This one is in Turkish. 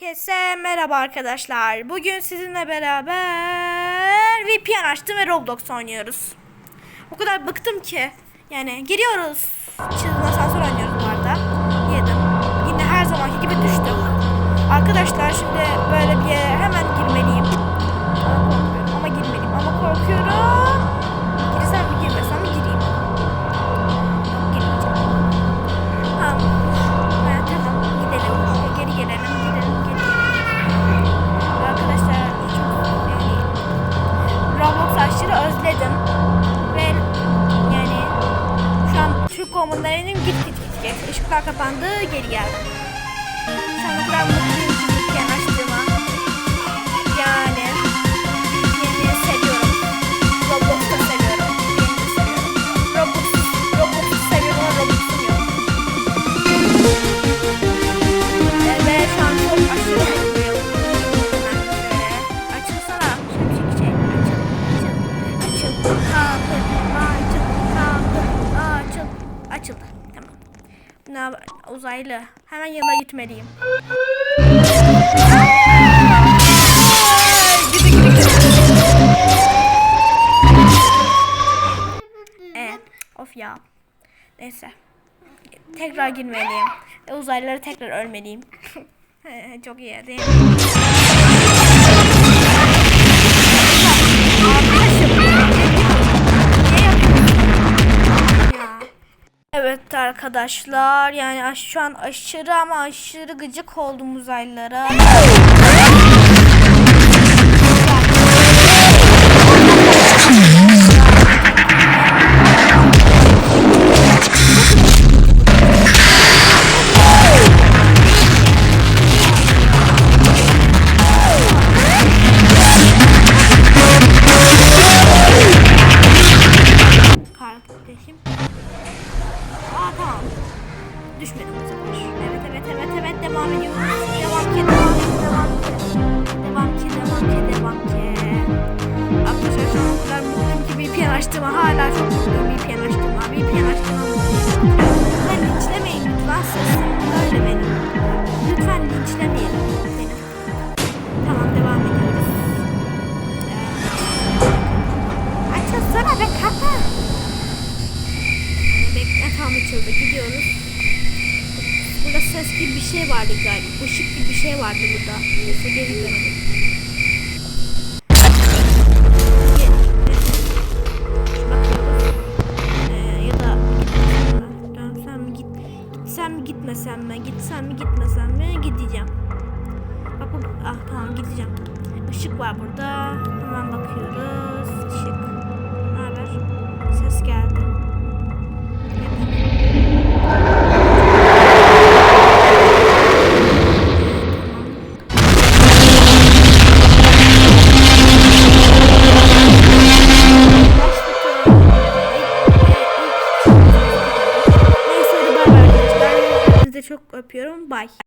Herkese merhaba arkadaşlar. Bugün sizinle beraber VPN açtım ve Roblox oynuyoruz. O kadar bıktım ki. Yani giriyoruz. Çılgın asansör şu komunlarının git git git git. Işıklar kapandı. Geri geldim. Şu an o kadar mutluyum Ne haber? Uzaylı. Hemen yanına gitmeliyim. Evet. Of ya. Neyse. Tekrar girmeliyim. Uzaylıları tekrar ölmeliyim. Çok iyi değil mi? Evet arkadaşlar yani şu an aşırı ama aşırı gıcık oldum uzaylılara. Düşmedim bu sefer. Evet evet evet evet devam ediyoruz. Devam ki devam ki devam ki. Devam ki devam ki devam ki. Arkadaşlar şu an o kadar mutluyum ki VPN açtığıma hala çok mutluyum VPN açtığıma. VPN açtığıma mutluyum. Lütfen linçlemeyin lütfen sesim böyle benim. Lütfen linçlemeyin beni. Tamam devam ediyoruz. Ee, Açılsana be kapı. Bekle tam açıldı gidiyoruz. Ses gibi bir şey vardı galiba. Işık gibi bir şey vardı burada. Neyse geri dönelim. Ee, gitsem mi gitmesem mi gitsem mi gitmesem mi gideceğim. Bak bu ah tamam gideceğim. Işık var burada. Hemen bakıyoruz. Işık. Ne haber? Ses geldi. Çok öpüyorum. Bye.